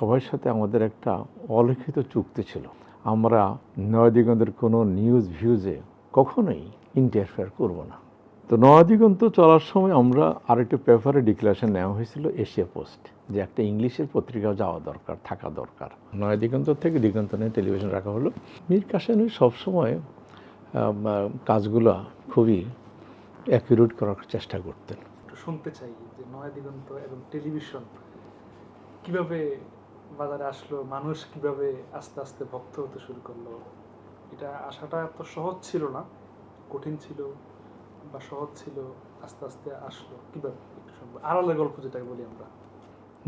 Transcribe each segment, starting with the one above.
সবার সাথে আমাদের একটা অলিখিত চুক্তি ছিল। আমরা নয়াদিগন্তের কোনো নিউজ ভিউজে কখনোই ইন্টারফেয়ার করব না। তো নয়াদিগন্ত চলার সময় আমরা আরেকটা পেপারে ডিক্লারেশন নেওয়া হয়েছিল এশিয়া পোস্ট যে একটা ইংলিশের পত্রিকাও যাওয়া দরকার, থাকা দরকার। নয়াদিগন্ত থেকে দিগন্ত নিয়ে টেলিভিশন রাখা হলো। মীর কাসেমি সবসময় কাজগুলো খুবই অ্যাকিউরেট করার চেষ্টা করতেন। শুনতে চাই যে নয়া দিগন্ত এবং টেলিভিশন কীভাবে বাজারে আসলো, মানুষ কীভাবে আস্তে আস্তে ভক্ত হতে শুরু করল? এটা আসাটা এত সহজ ছিল না। কঠিন ছিল বা সহজ ছিল, আস্তে আস্তে আসলো। কীভাবে? আড়ালের গল্প যেটাকে বলি আমরা।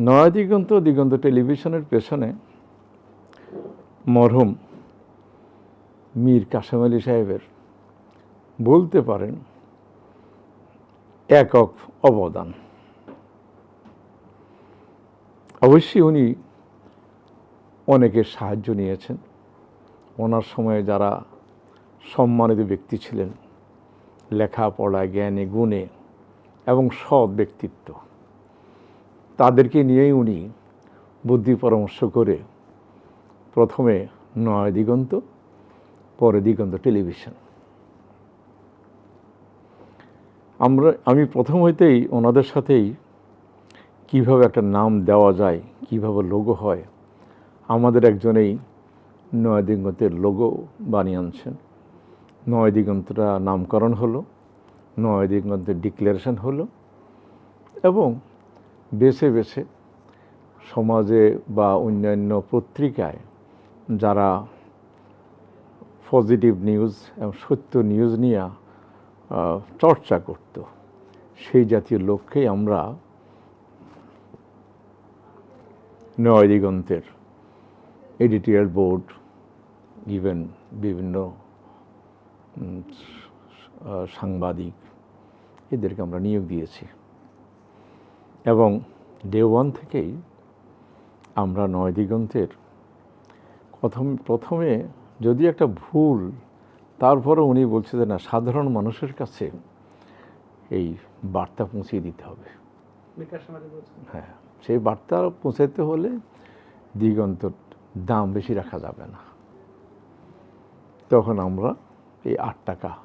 নয়া দিগন্ত দিগন্ত টেলিভিশনের পেছনে মরহুম মীর কাসেম আলী সাহেবের, বলতে পারেন, একক অবদান। অবশ্যই উনি অনেকের সাহায্য নিয়েছেন। ওনার সময়ে যারা সম্মানিত ব্যক্তি ছিলেন, লেখাপড়া, জ্ঞানে, গুণে এবং সৎ ব্যক্তিত্ব, তাদেরকে নিয়েই উনি বুদ্ধি পরামর্শ করে প্রথমে নয় দিগন্ত, পরে দিগন্ত টেলিভিশন। আমরা, আমি প্রথম হইতেই ওনাদের সাথেই কীভাবে একটা নাম দেওয়া যায়, কীভাবে লোগো হয় আমাদের একজনেই নয় দিগন্তের লোগো বানিয়ে আনছেন। নয় দিগন্তটা নামকরণ হলো নয় দিগন্তের ডিক্লারেশন হলো এবং বেছে বেছে সমাজে বা অন্যান্য পত্রিকায় যারা পজিটিভ নিউজ এবং সত্য নিউজ নিয়ে চর্চা করত, সেই জাতীয় লক্ষ্যেই আমরা নয় দিগন্তের এডিটোরিয়াল বোর্ড ইভেন বিভিন্ন সাংবাদিক এদেরকে আমরা নিয়োগ দিয়েছি। এবং ডে ওয়ান থেকেই আমরা নয় দিগন্তের প্রথম প্রথমে যদি একটা ভুল তারপরে উনি বলছে যে না সাধারণ মানুষের কাছে এই বার্তা পৌঁছিয়ে দিতে হবে। হ্যাঁ সেই বার্তা পৌঁছাতে হলে দিগন্তর দাম বেশি রাখা যাবে না। তখন আমরা এই আট টাকা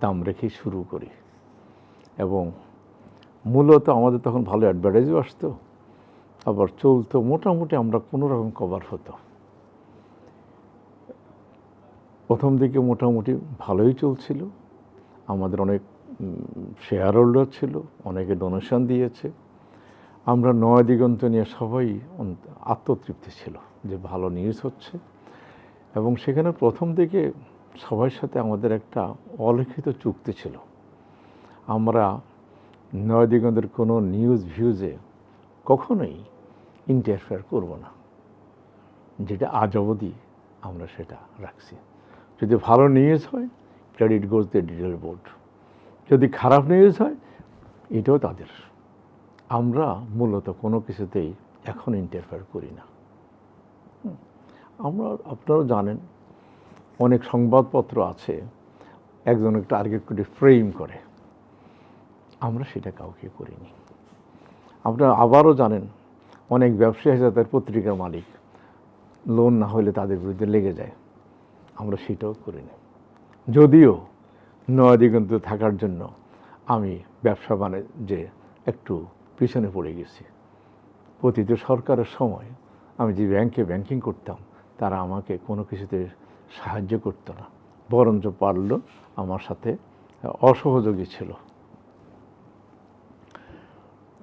দাম রেখে শুরু করি। এবং মূলত আমাদের তখন ভালো অ্যাডভার্টাইজও আসতো, আবার চলতো, মোটামুটি আমরা কোনো রকম কভার হতো। প্রথম দিকে মোটামুটি ভালোই চলছিল। আমাদের অনেক শেয়ার হোল্ডার ছিল, অনেকে ডোনেশন দিয়েছে। আমরা নয় দিগন্ত নিয়ে সবাই আত্মতৃপ্তি ছিল। যে ভালো নিউজ হচ্ছে। এবং সেখানে প্রথম দিকে সবার সাথে আমাদের একটা অলিখিত চুক্তি ছিল। আমরা নয় দিগন্তের কোনো নিউজ ভিউজে কখনোই ইন্টারফেয়ার করব না। যেটা আজ অবধি আমরা সেটা রাখছি। যদি ভালো নিউজ হয় credit goes the detail board যদি খারাপ নিউজ হয়, এটাও তাদের। আমরা মূলত কোনো কিছুতেই এখন ইন্টারফেয়ার করি না। আমরা, আপনারাও জানেন, অনেক সংবাদপত্র আছে, একজন একটা টার্গেট করে ফ্রেম করে। আমরা সেটা কাউকে করিনি। আপনারা আবারও জানেন, অনেক ব্যবসায়ী আছে তার পত্রিকার মালিক। লোন না হলে তাদের বিরুদ্ধে লেগে যায়। আমরা সেটাও করিনি। যদিও নয় দিগন্ত থাকার জন্য আমি ব্যবসা বাণিজ্যে একটু পিছনে পড়ে গেছি। পতিত সরকারের সময় আমি যে ব্যাংকে ব্যাংকিং করতাম তারা আমাকে কোনো কিছুতে সাহায্য করতো না। বরঞ্চ পারল আমার সাথে অসহযোগী ছিল।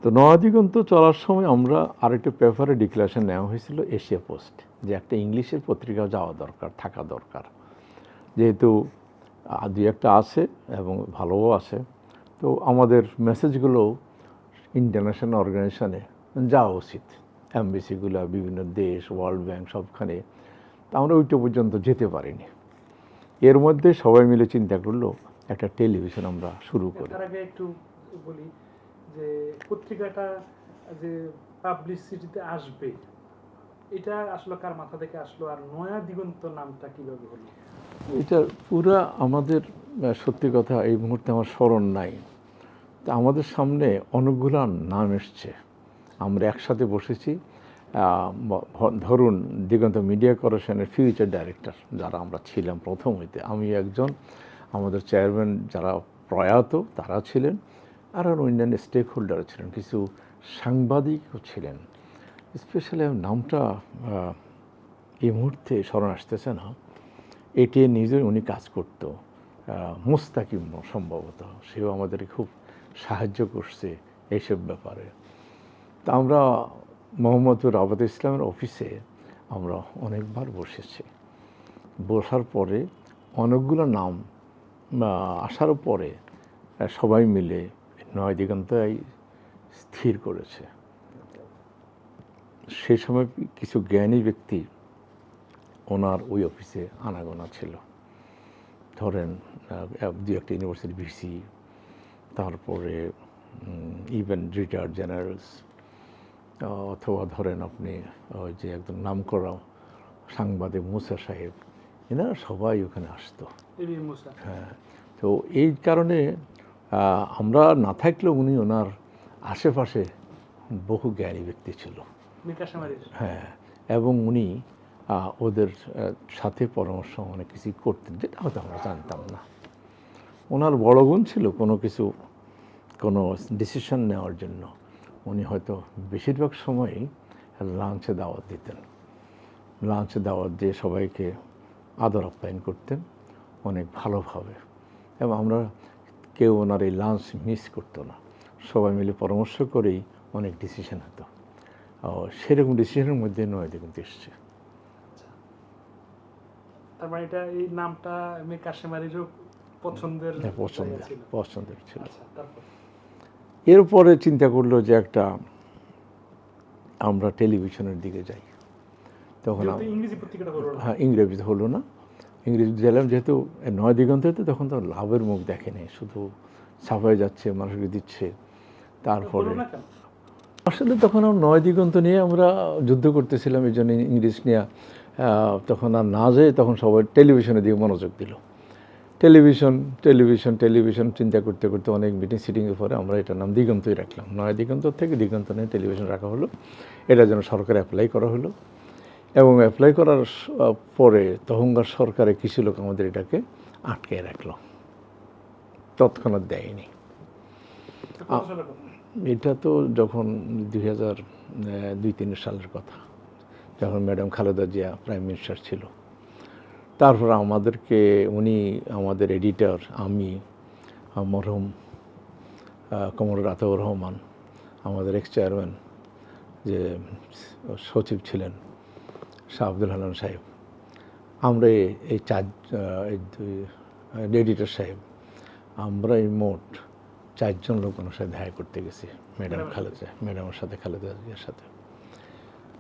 তো নয়াদিগন্ত চলার সময় আমরা আরেকটা পেপারে ডিক্লারেশন নেওয়া হয়েছিল এশিয়া পোস্ট যে একটা ইংলিশের পত্রিকাও যাওয়া দরকার, থাকা দরকার। যেহেতু দুই একটা আছে এবং ভালোও আছে। তো আমাদের মেসেজগুলো ইন্টারন্যাশনাল অর্গানাইজেশনে যাওয়া উচিত। অ্যাম্বাসিগুলো বিভিন্ন দেশ ওয়ার্ল্ড ব্যাংক সবখানে আমরা ওইটা পর্যন্ত যেতে পারিনি। এর মধ্যে সবাই মিলে চিন্তা করল একটা টেলিভিশন আমরা শুরু করি। তার আগে একটু বলি যে পত্রিকাটা যে পাবলিসিটিতে আসবে এটা আসলে কার মাথা থেকে আসলো আর নয়া দিগন্ত নামটা কীভাবে হলো? এটা পুরা আমাদের সত্যি কথা এই মুহূর্তে আমার স্মরণ নাই। তা আমাদের সামনে অনেকগুলো নাম এসছে। আমরা একসাথে বসেছি ধরুন দিগন্ত মিডিয়া কর্পোরেশনের ফিউচার ডাইরেক্টর যারা আমরা ছিলাম প্রথম হইতে, আমি একজন, আমাদের চেয়ারম্যান যারা প্রয়াত তারা ছিলেন, আর অন্যান্য স্টেক হোল্ডার ছিলেন, কিছু সাংবাদিকও ছিলেন। স্পেশালি নামটা এই মুহূর্তে স্মরণ আসতেছে না। এটি নিজে উনি কাজ করতো মুস্তাকিম সম্ভবত, সেও আমাদের খুব সাহায্য করছে এইসব ব্যাপারে। তা আমরা মোহাম্মদুর আবাদ ইসলামের অফিসে আমরা অনেকবার বসেছি। বসার পরে অনেকগুলো নাম আসার পরে সবাই মিলে নয় দিগন্তাই স্থির করেছে। সে সময় কিছু জ্ঞানী ব্যক্তি ওনার ওই অফিসে আনাগোনা ছিল। ধরেন দু একটা ইউনিভার্সিটি ভিসি, তারপরে ইভেন রিটায়ার্ড জেনারেলস অথবা ধরেন আপনি ওই যে একদম নামকরা সাংবাদিক মুসা সাহেব এনারা সবাই ওখানে আসতো। হ্যাঁ তো এই কারণে আমরা না থাকলেও উনি ওনার আশেপাশে বহু জ্ঞানী ব্যক্তি ছিল। হ্যাঁ এবং উনি ওদের সাথে পরামর্শ অনেক কিছু করতেন যেটা হয়তো আমরা জানতাম না। ওনার বড় গুণ ছিল কোনো কিছু কোনো ডিসিশন নেওয়ার জন্য। উনি হয়তো বেশিরভাগ সময়ই লাঞ্চে দাওয়াত দিতেন। লাঞ্চে দাওয়াত দিয়ে সবাইকে আদর আপ্যায়ন করতেন অনেক ভালোভাবে। এবং আমরা কেউ ওনার এই লাঞ্চ মিস করতো না। সবাই মিলে পরামর্শ করেই অনেক ডিসিশন হতো। সেরকম ডিসিশনের মধ্যে নয় দেখুন এসছে। তার মানে এটা এই নামটা পছন্দের হ্যাঁ, পছন্দের পছন্দের ছিল। আচ্ছা এরপরে চিন্তা করল যে একটা আমরা টেলিভিশনের দিকে যাই। তখন ইংরেজি হ্যাঁ ইংরেজিতে হলো না। ইংরেজিতে গেলাম যেহেতু নয় দিগন্তে তখন তো লাভের মুখ দেখেনি শুধু ছাপায় যাচ্ছে মানুষকে দিচ্ছে। তারপরে আসলে তখন আমরা নয় দিগন্ত নিয়ে আমরা যুদ্ধ করতেছিলাম এই জন্য ইংলিশ নিয়ে তখন আর না যেয়ে তখন সবাই টেলিভিশনের দিকে মনোযোগ দিল। টেলিভিশন টেলিভিশন টেলিভিশন চিন্তা করতে করতে অনেক মিটিং সিটিংয়ের পরে আমরা এটার নাম দিগন্তই রাখলাম। নয় দিগন্ত থেকে দিগন্ত নিয়ে টেলিভিশন রাখা হলো। এটা যেন সরকার অ্যাপ্লাই করা হলো। এবং অ্যাপ্লাই করার পরে তখনকার সরকারে কিছু লোক আমাদের এটাকে আটকে রাখল। তৎক্ষণাৎ দেয়নি? এটা তো যখন দুই হাজার দুই তিন সালের কথা যখন madam Khaleda Zia prime minister ছিল। তারপর আমাদেরকে উনি আমাদের এডিটর আমি মরহুম কমর আতাউর রহমান আমাদের এক্স চেয়ারম্যান যে সচিব ছিলেন শাহ আব্দুল হালান সাহেব। আমরা এই- চার এই দুই এডিটর সাহেব। আমরা এই মোট চারজন লোক ওনার সাথে দেখা করতে গেছি ম্যাডাম। খালেদা ম্যাডামের সাথে খালেদা জিয়ার সাথে।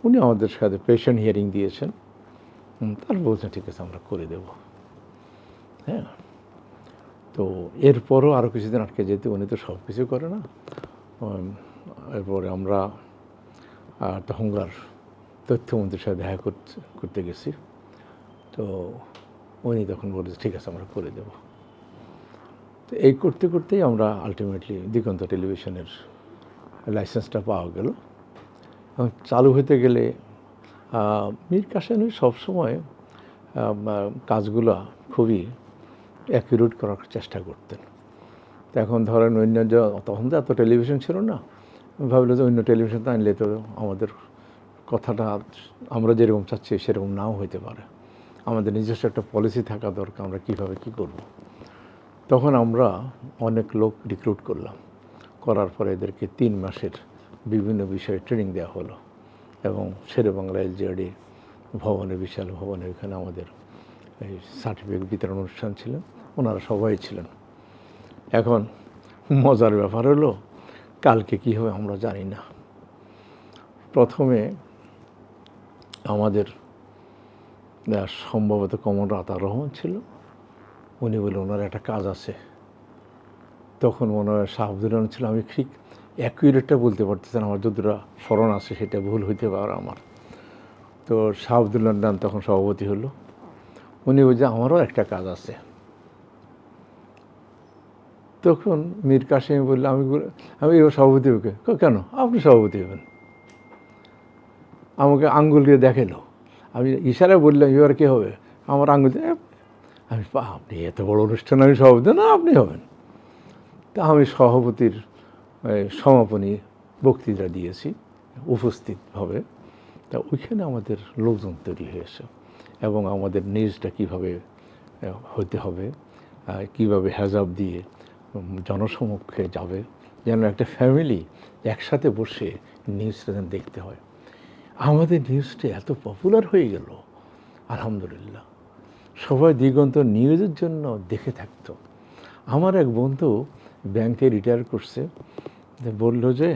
উনি আমাদের সাথে পেশেন্ট হিয়ারিং দিয়েছেন। তারপর বলছেন ঠিক আছে, আমরা করে দেব। হ্যাঁ? তো এরপরও আরও কিছুদিন আটকে যেতে, উনি তো সব কিছু করে না। এরপরে আমরা তখনকার তথ্যমন্ত্রীর সাথে দেখা করতে গেছি। তো উনি তখন বলেছে, ঠিক আছে, আমরা করে দেবো। তো এই করতে করতেই আমরা আলটিমেটলি দিগন্ত টেলিভিশনের লাইসেন্সটা পাওয়া গেল। এবং চালু হতে গেলে মীর কাসেম সবসময় কাজগুলো খুবই অ্যাকিউরেট করার চেষ্টা করতেন। এখন ধরেন অন্য তখন তো এত টেলিভিশন ছিল না। ভাবলো যে অন্য টেলিভিশন তো আনলে তো আমাদের কথাটা আমরা যেরকম চাচ্ছি সেরকম নাও হইতে পারে। আমাদের নিজস্ব একটা পলিসি থাকা দরকার, আমরা কীভাবে কী করব। তখন আমরা অনেক লোক রিক্রুট করলাম। করার পরে এদেরকে তিন মাসের বিভিন্ন বিষয়ে ট্রেনিং দেওয়া হলো। এবং শেরে বাংলা এলজিআরডি ভবনে বিশাল ভবনে ওখানে আমাদের এই সার্টিফিকেট বিতরণ অনুষ্ঠান ছিল। ওনারা সবাই ছিলেন। এখন মজার ব্যাপার হলো, কালকে কী হবে আমরা জানি না। প্রথমে আমাদের সম্ভবত কমর আতার রহমান ছিল। উনি বলে ওনার একটা কাজ আছে। তখন মনে হয় শাহ আব্দুল ছিল আমি ঠিক অ্যাকুরেটটা বলতে পারতেছেন আমার যতটা স্মরণ আছে সেটা ভুল হইতে পারে আমার। তো শাহ আব্দুল্লাহ নাম তখন সভাপতি হলো। উনি বলছে আমারও একটা কাজ আছে। তখন মীর কাসিম বলল আমি আমি এবার সভাপতি ওকে কেন? আপনি সভাপতি হবেন। আমাকে আঙ্গুল দিয়ে দেখাল আমি ইশারায় বললাম এবার কী হবে? আমার আঙ্গুল দিয়ে, আমি আপনি এত বড় অনুষ্ঠান আমি সভাপতি না আপনি হবেন। তা আমি সভাপতির সমাপনী বক্তৃতা দিয়েছি উপস্থিতভাবে তা ওইখানে আমাদের লোকজন তৈরি হয়েছে এবং আমাদের নিউজটা কীভাবে হতে হবে কীভাবে হেজাব দিয়ে জনসমক্ষে যাবে, যেন একটা ফ্যামিলি একসাথে বসে নিউজটা যেন দেখতে হয়। আমাদের নিউজটা এত পপুলার হয়ে গেল, আলহামদুলিল্লাহ। সবাই দিগন্ত নিউজের জন্য দেখে থাকতো। আমার এক বন্ধু ব্যাংকে রিটায়ার করছে বলল যে,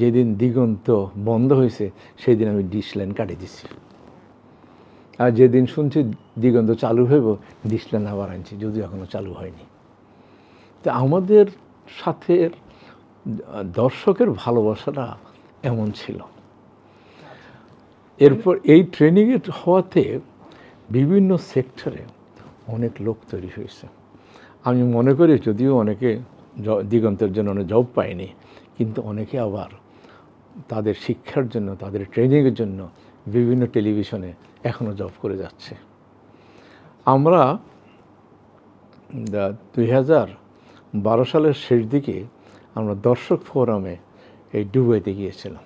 যেদিন দিগন্ত বন্ধ হয়েছে সেই দিন আমি ডিশ লাইন কাটে দিছি আর যেদিন শুনছি দিগন্ত চালু হইব ডিশ লাইন আবার আনছি, যদিও এখনও চালু হয়নি। তা আমাদের সাথে দর্শকের ভালোবাসাটা এমন ছিল। এরপর এই ট্রেনিংয়ের হওয়াতে বিভিন্ন সেক্টরে অনেক লোক তৈরি হয়েছে। আমি মনে করি যদিও অনেকে দিগন্তের জন্য অনেক জব পায়নি, কিন্তু অনেকে আবার তাদের শিক্ষার জন্য, তাদের ট্রেনিংয়ের জন্য বিভিন্ন টেলিভিশনে এখনও জব করে যাচ্ছে। আমরা দুই হাজার বারো সালের শেষ দিকে আমরা দর্শক ফোরামে এই ডুবাইতে গিয়েছিলাম।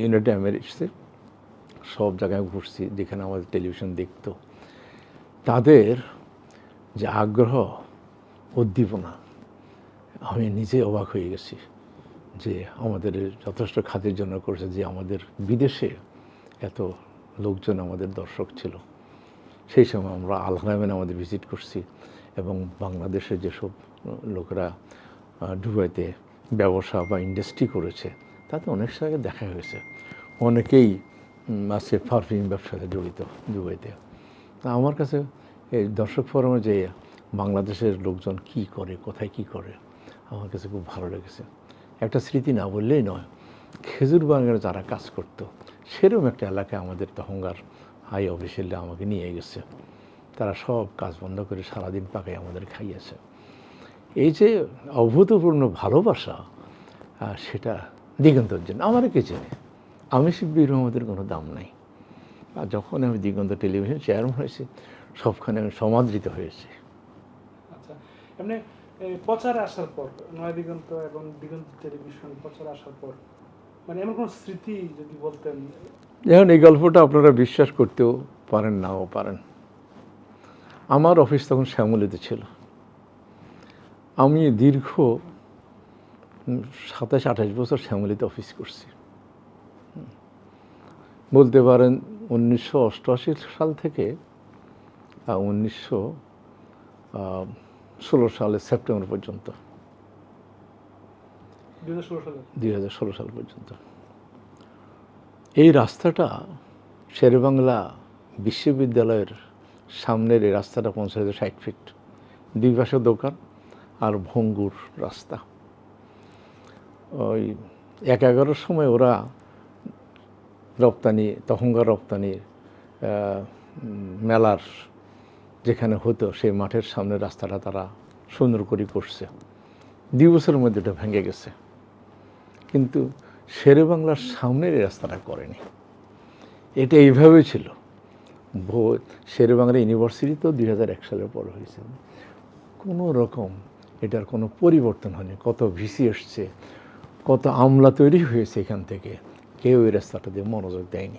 ইউনাইটেড আমেরিক্সে সব জায়গায় ঘুরছি, যেখানে আমাদের টেলিভিশন দেখতো। তাদের যে আগ্রহ, উদ্দীপনা, আমি নিজে অবাক হয়ে গেছি যে আমাদের যথেষ্ট খাতির জন্য করেছে, যে আমাদের বিদেশে এত লোকজন আমাদের দর্শক ছিল। সেই সময় আমরা আলহামেন আমাদের ভিজিট করছি এবং বাংলাদেশের যেসব লোকেরা দুবাইতে ব্যবসা বা ইন্ডাস্ট্রি করেছে, তাতে অনেক জায়গায় দেখা হয়েছে। অনেকেই আছে পারফিউম ব্যবসাতে জড়িত দুবাইতে। তা আমার কাছে এই দর্শক ফোরামে যে বাংলাদেশের লোকজন কি করে, কোথায় কি করে, আমার কাছে খুব ভালো লেগেছে। একটা স্মৃতি না বললেই নয়, খেজুর বাগানে যারা কাজ করতো সেরকম একটা এলাকায় আমাদের তহঙ্গার হাই অফিসিয়ালে আমাকে নিয়ে গেছে। তারা সব কাজ বন্ধ করে সারাদিন পাকায় আমাদের খাইয়েছে। এই যে অভূতপূর্ণ ভালোবাসা সেটা দিগন্তর জন্য, আমার কে চেনে? আমি শিব্বির রহমতের কোনো দাম নাই। আর যখন আমি দিগন্ত টেলিভিশন চেয়ারম্যান হয়েছি সবখানে সমাদৃত হয়েছি। আচ্ছা এমনি এই আসার পর নয় দিগন্ত এবং দিগন্ত টেলিভিশন প্রচারে আসার পর মানে এমন কোনো স্মৃতি যদি বলতেন? যেমন এই গল্পটা আপনারা বিশ্বাস করতেও পারেন নাও পারেন। আমার অফিস তখন শ্যামলিতে ছিল। আমি দীর্ঘ সাতাশ আঠাশ বছর শ্যামলিতে অফিস করছি। বলতে পারেন উনিশশো অষ্টআশি সাল থেকে উনিশশো ষোলো সালের সেপ্টেম্বর পর্যন্ত। দুই হাজার ষোলো সালে? পর্যন্ত। এই রাস্তাটা শেরেবাংলা বিশ্ববিদ্যালয়ের সামনের এই রাস্তাটা পৌঁছাতে ষাট ফিট দুই পাশে দোকান আর ভঙ্গুর রাস্তা। ওই এক এগারোর সময় ওরা রপ্তানি তখনকার রপ্তানির মেলার যেখানে হতো সেই মাঠের সামনে রাস্তাটা তারা সুন্দর করে করছে। দুই বছরের মধ্যে এটা ভেঙে গেছে। কিন্তু শেরে বাংলার সামনের এই রাস্তাটা করেনি। এটা এইভাবে ছিল। শেরে বাংলা ইউনিভার্সিটি তো দুই হাজার এক সালের পর হয়েছে। কোনো রকম এটার কোনো পরিবর্তন হয়নি। কত ভিসি এসছে, কত আমলা তৈরি হয়েছে এখান থেকে। কেউ এই রাস্তাটা দিয়ে মনোযোগ দেয়নি।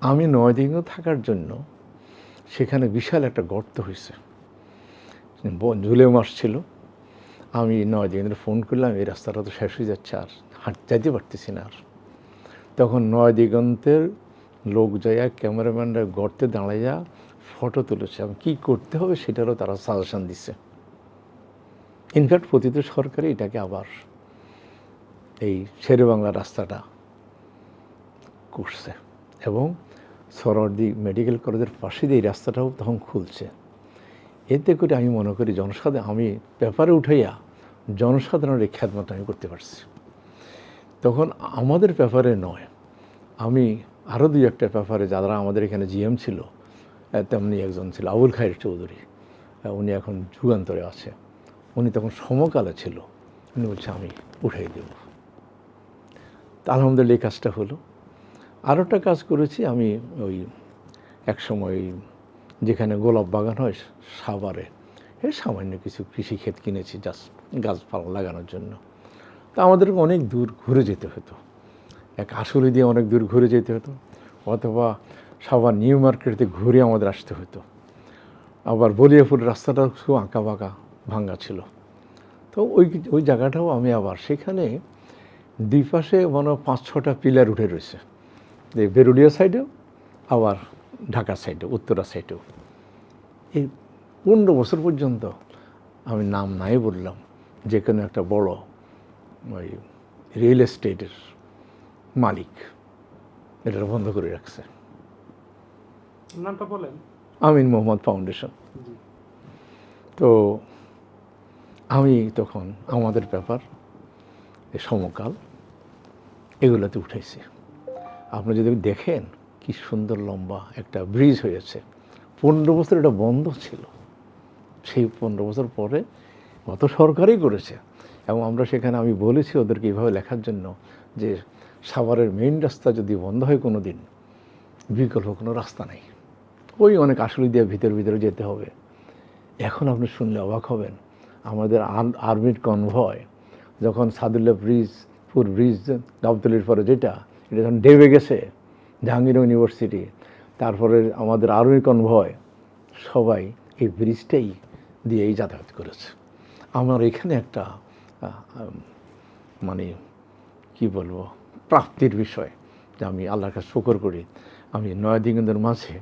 আমি নয় দিনও থাকার জন্য সেখানে বিশাল একটা গর্ত হয়েছে। জুলাই মাস ছিল। আমি নয় দিনের ফোন করলাম, এই রাস্তাটা তো শেষ হয়ে যাচ্ছে আর হাঁট যাইতে পারতেছি না আর। তখন নয় দিগন্তের লোক যাইয়া ক্যামেরাম্যানরা গর্তে দাঁড়াইয়া ফটো তুলেছে। এবং কী করতে হবে সেটারও তারা সাজেশন দিচ্ছে ইনফ্যাক্ট প্রতিটি সরকারই এটাকে আবার এই শেরে বাংলা রাস্তাটা করছে। এবং সরওয়ার্দি মেডিকেল কলেজের পাশে দিয়ে রাস্তাটাও তখন খুলছে। এতে করে আমি মনে করি জনসাধারণ আমি পেপারে উঠাইয়া জনসাধারণের খ্যাতমত আমি করতে পারছি। তখন আমাদের পেপারে নয়, আমি আরও দুই একটা পেপারে যারা আমাদের এখানে জিএম ছিল তেমনি একজন ছিল আবুল খায়ের চৌধুরী উনি এখন যুগান্তরে আছে। উনি তখন সমকালে ছিল, উনি বলছে, আমি উঠাই দেব। আলহামদুলিল্লাহ এই কাজটা হলো। আরও একটা কাজ করেছি, আমি ওই এক সময় যেখানে গোলাপ বাগান হয় সাভারে, এ সামান্য কিছু কৃষি ক্ষেত কিনেছি জাস্ট গাছপালা লাগানোর জন্য। তা আমাদেরকে অনেক দূর ঘুরে যেতে হতো। এক আসলে দিয়ে অনেক দূর ঘুরে যেতে হতো, অথবা সাভার নিউ মার্কেটে ঘুরে আমাদের আসতে হতো। আবার বলিয়াপুর রাস্তাটা খুব আঁকা বাঁকা, ভাঙ্গা ছিল। তো ওই ওই জায়গাটাও আমি আবার, সেখানে দুই পাশে মনে পাঁচ ছটা পিলার উঠে রয়েছে। যে বেরুলিয়া সাইডেও আবার ঢাকা সাইডে উত্তরা সাইডেও। এই পনেরো বছর পর্যন্ত আমি নাম নাই বললাম যে কোনো একটা বড় ওই রিয়েল এস্টেটের মালিক এটা বন্ধ করে রাখছে। নামটা বলেন। আমিন মোহাম্মদ ফাউন্ডেশন। তো আমি তখন আমাদের ব্যাপার সমকাল এগুলোতে উঠেছি আপনি যদি দেখেন কি সুন্দর লম্বা একটা ব্রিজ হয়েছে, পনেরো বছর এটা বন্ধ ছিল। সেই পনেরো বছর পরে গত সরকারই করেছে। এবং আমরা সেখানে আমি বলেছি ওদেরকে এইভাবে লেখার জন্য যে সাভারের মেইন রাস্তা যদি বন্ধ হয় কোনো দিন বিকল্প কোনো রাস্তা নেই। ওই অনেক আসলে দিয়ে ভিতরে ভিতরে যেতে হবে। এখন আপনি শুনলে অবাক হবেন, আমাদের আর্মির কনভয় যখন সাদুল্লা ব্রিজ, পুর ব্রিজ গাবতলির পরে যেটা এটা যখন ডেবে গেছে জাহাঙ্গীর ইউনিভার্সিটি, তারপরে আমাদের আর্মির কনভয়, সবাই এই ব্রিজটাই দিয়েই যাতায়াত করেছে। আমার এখানে একটা মানে কি বলব, প্রাপ্তির বিষয় যে আমি আল্লাহর কাছে শুকর করি। আমি নয়াদিগন্ধের মাঝে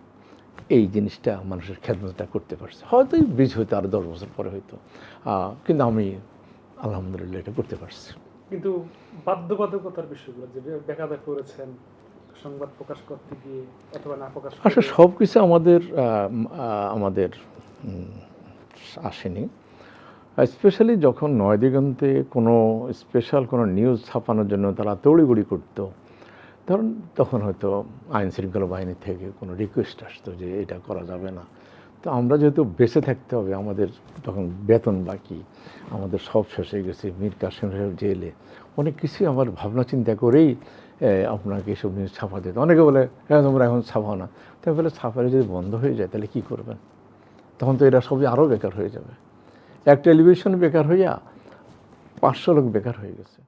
এই জিনিসটা মানুষের খেদমতটা করতে পারছে। হয়তো এই ব্রিজ হয়তো আরও দশ বছর পরে হয়তো কিন্তু আমি আলহামদুলিল্লাহ এটা করতে পারছি। কিন্তু বাধ্যবাধকতার বিষয়গুলো যে বেকাদা করেছেন সংবাদ প্রকাশ করতে গিয়ে অথবা না প্রকাশ আসলে সব কিছু আমাদের আমাদের আসেনি। স্পেশালি যখন নয় দিগন্তে কোনো স্পেশাল কোনো নিউজ ছাপানোর জন্য তারা তড়িগড়ি করতো ধরুন তখন হয়তো আইন শৃঙ্খলা বাহিনী থেকে কোনো রিকোয়েস্ট আসতো যে এটা করা যাবে না। তো আমরা যেহেতু বেঁচে থাকতে হবে, আমাদের তখন বেতন বাকি, আমাদের সব শেষ হয়ে গেছে, মীর কাসিম সাহেব জেলে। অনেক কিছুই আমার ভাবনা চিন্তা করেই আপনাকে এসব নিউজ ছাপা হতো। অনেকে বলে হ্যাঁ তোমরা এখন ছাপাও না। তাই বলে ছাপালে যদি বন্ধ হয়ে যায়, তাহলে কী করবেন? তখন তো এরা সবই আরও বেকার হয়ে যাবে। এক টেলিভিশন বেকার হইয়া পাঁচশো লোক বেকার হয়ে গেছে।